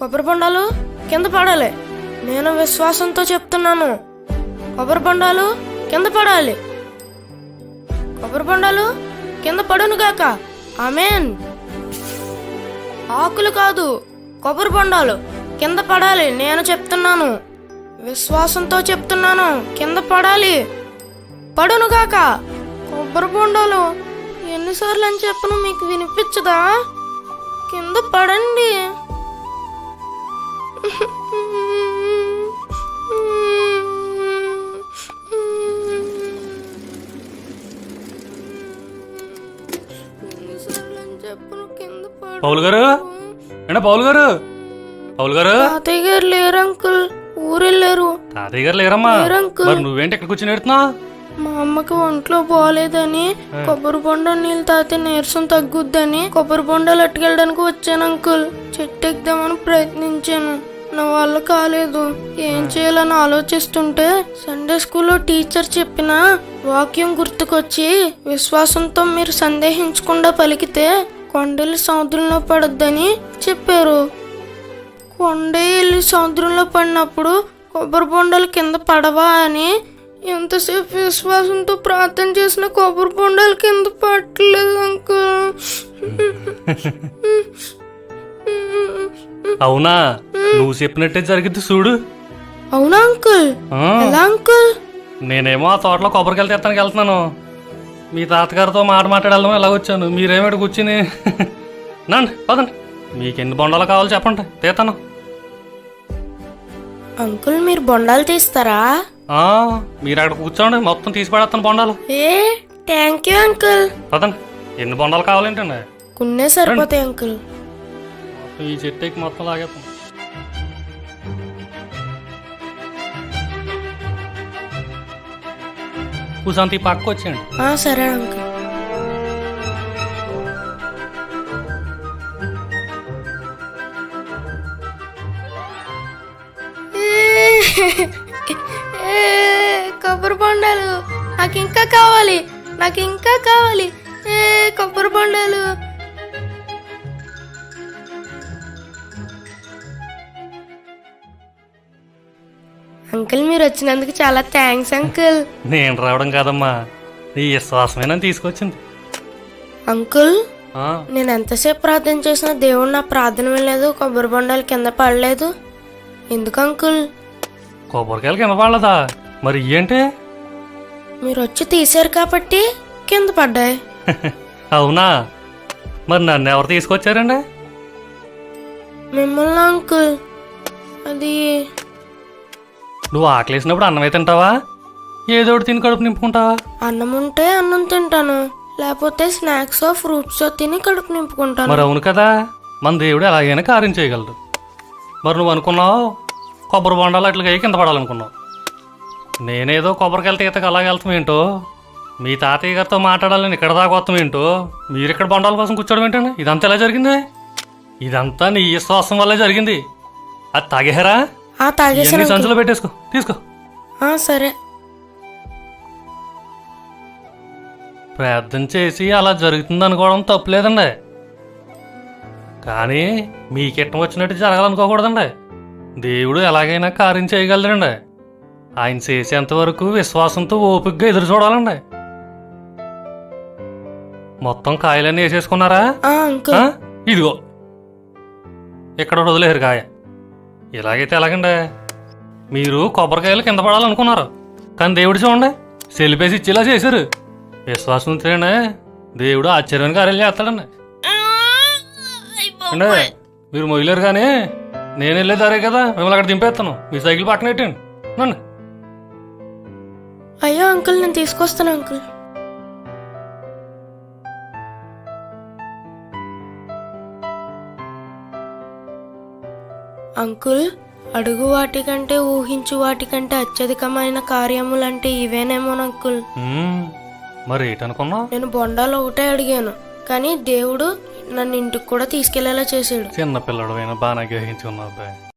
కొబ్బరి బొండాలు కింద పడాలి. నేను విశ్వాసంతో చెప్తున్నాను. కొబ్బరి బొండాలు కింద పడాలి. కొబ్బరి బొండాలు కింద పడునుగాక ఆమెన్. ఆకులు కాదు కొబ్బరి బొండాలు కింద పడాలి. నేను చెప్తున్నాను. విశ్వాసంతో చెప్తున్నాను. కింద పడాలి. పడునుగాక కొబ్బరి బొండాలు ఎన్నిసార్లు అని చెప్పను మీకు వినిపించదా? కింద పడండి. పౌలు గారు? ఏంటా పౌలు గారు? పౌలు గారు? తాతయ్య గారు లేరు అంకుల్. ఊరెళ్ళారు. తాతయ్య గారు లేరమ్మా. మరి నువ్వేంటి ఇక్కడ కూర్చొని ఎడుతున్నావు మా అమ్మకి ఒంట్లో బాగాలేదని కొబ్బరి బొండ నీళ్ళు తాగితే నీరసం తగ్గుద్దని కొబ్బరి బొండాలు అట్టుకెళ్ళడానికి వచ్చాను అంకుల్. చెట్టు ఎక్కుదామని ప్రయత్నించాను. నా వల్ల కాలేదు. ఏం చేయాలని ఆలోచిస్తుంటే సండే స్కూల్లో టీచర్ చెప్పిన వాక్యం గుర్తుకొచ్చి విశ్వాసంతో మీరు సందేహించకుండా పలికితే కొండలు సముద్రంలో పడొద్దని చెప్పారు. కొండేళ్ళు సముద్రంలో పడినప్పుడు కొబ్బరి బొండాలు కింద పడవా అని ఎంతసేపు విశ్వాసంతో ప్రార్థన చేసిన కొబ్బరి బొండాలు కింద పట్టలేదు అంకుల్. అవునా? నువ్వు చెప్పినట్టే జరిగింది చూడు. అవునా అంకుల్? ఆ, ఎలా అంకుల్? నేనేమో ఆ తోటలో కొబ్బరికాయలు తెస్తానికి వెళ్తున్నాను. మీ తాతగారితో మాట మాట్లాడదాం ఎలా వచ్చాను? మీరేమిటి కూర్చుని? నండి పదండి. మీకు ఎన్ని బొండాలు కావాలో చెప్పండి. తీస్తాను. అంకుల్ మీరు బొండాలు తీస్తారా? ఆ, మీరు అక్కడ కూర్చోండి. మొత్తం తీసి పడేస్తాను బొండాలు. ఏ థ్యాంక్ యూ అంకుల్. పదండి. ఎన్ని బొండాలు కావాలేంటండి కొన్నే సరిపోతాయి అంకుల్. ఈ చెట్టు ఎక్కి మొత్తం లాగేస్తాం కూసంత ఈ పక్క వచ్చేయండి ఆ, సరే అంకుల్. కొబ్బరి బొండాలు. నాకు ఇంకా కావాలి. నాకు ఇంకా కావాలి. ఏ కొబ్బరి బొండాలు. అంకుల్ మీరు వచ్చినందుకు చాలా థ్యాంక్స్ అంకుల్. నేను రావడం కాదమ్మా. నీ విశ్వాసమైన తీసుకొచ్చింది? అంకుల్ ఆ, నేను ఎంతసేపు ప్రార్థన చేసినా దేవుడు నా ప్రార్థన వినలేదు కొబ్బరి బొండాలు కింద పడలేదు. ఎందుకు అంకుల్? కొబ్బరికాయలు కింద పడలేదా? మరి ఏంటి? మీరు వచ్చి తీశారు కాబట్టి కింద పడ్డాయి. అవునా? మరి నన్ను ఎవరు తీసుకొచ్చారండి? మిమ్మల్ని అంకుల్. అది నువ్వు ఆకలేసినప్పుడు అన్నమే తింటావా? ఏదో ఒకటి తిని కడుపు నింపుకుంటావా? అన్నం ఉంటే అన్నం తింటాను. లేకపోతే స్నాక్స్ ఫ్రూట్స్ తిని కడుపు నింపుకుంటాను. మరి అవును కదా? మన దేవుడు ఎలాగైనా కార్యం చేయగలడు. మరి నువ్వు అనుకున్నావు? కొబ్బరి బొండాలు అట్లా కింద పడాలనుకున్నావు. నేనేదో కొబ్బరికాయలు తీతకు అలాగ వెళ్తాం ఏంటో? మీ తాతయ్య గారితో మాట్లాడాలని ఇక్కడ దాకా వస్తాం ఏంటో? మీరు ఇక్కడ బొండాల కోసం కూర్చోవడం ఏంటండి ఇదంతా ఎలా జరిగింది? ఇదంతా నీ విశ్వాసం వల్లే జరిగింది. అది తాగేరా ఆ తాగేసాను. సంచులో పెట్టేసుకో తీసుకో. ఆ, సరే. ప్రార్థన చేసి అలా జరుగుతుంది అనుకోవడం తప్పులేదండి. కానీ మీకిట్టం వచ్చినట్టు జరగాలనుకోకూడదండి. దేవుడు ఎలాగైనా కార్యం చేయగలడండి. ఆయన చేసేంత వరకు విశ్వాసంతో ఓపికగా ఎదురు చూడాలండి. మొత్తం కాయలన్నీ వేసేసుకున్నారా? ఆ అంకుల్. ఆ? ఇదిగో. ఇక్కడ ఒకటి వదిలేరు కాయ. ఇలాగైతే ఎలాగండి? మీరు కొబ్బరికాయలు కింద పడాలనుకున్నారు. కానీ దేవుడు చూడండి సెలిపేసి ఇచ్చేలా చేశారు. విశ్వాసం ఉంటేనే దేవుడు ఆశ్చర్యాన్ని కార్యాలు చేస్తాడండి. అంటే మీరు మొయ్యలేరు కానీ నేను వెళ్ళే దారే కదా మిమ్మల్ని అక్కడ దింపేస్తాను. మీ సైకిల్ పక్కన పెట్టండి. నన్ను అయ్యో అంకుల్ నేను తీసుకొస్తాను అంకుల్. అంకుల్ అడుగు వాటికంటే ఊహించు వాటికంటే అత్యధికమైన కార్యములంటే ఇవేనేమో అంకుల్. మరి ఏటనుకున్నావు? నేను బొండాలు ఒకటే అడిగాను కానీ దేవుడు నన్ను ఇంటికి కూడా తీసుకెళ్ళేలా చేశాడు. చిన్న పిల్లడు బాగా గ్రహించుకున్నావు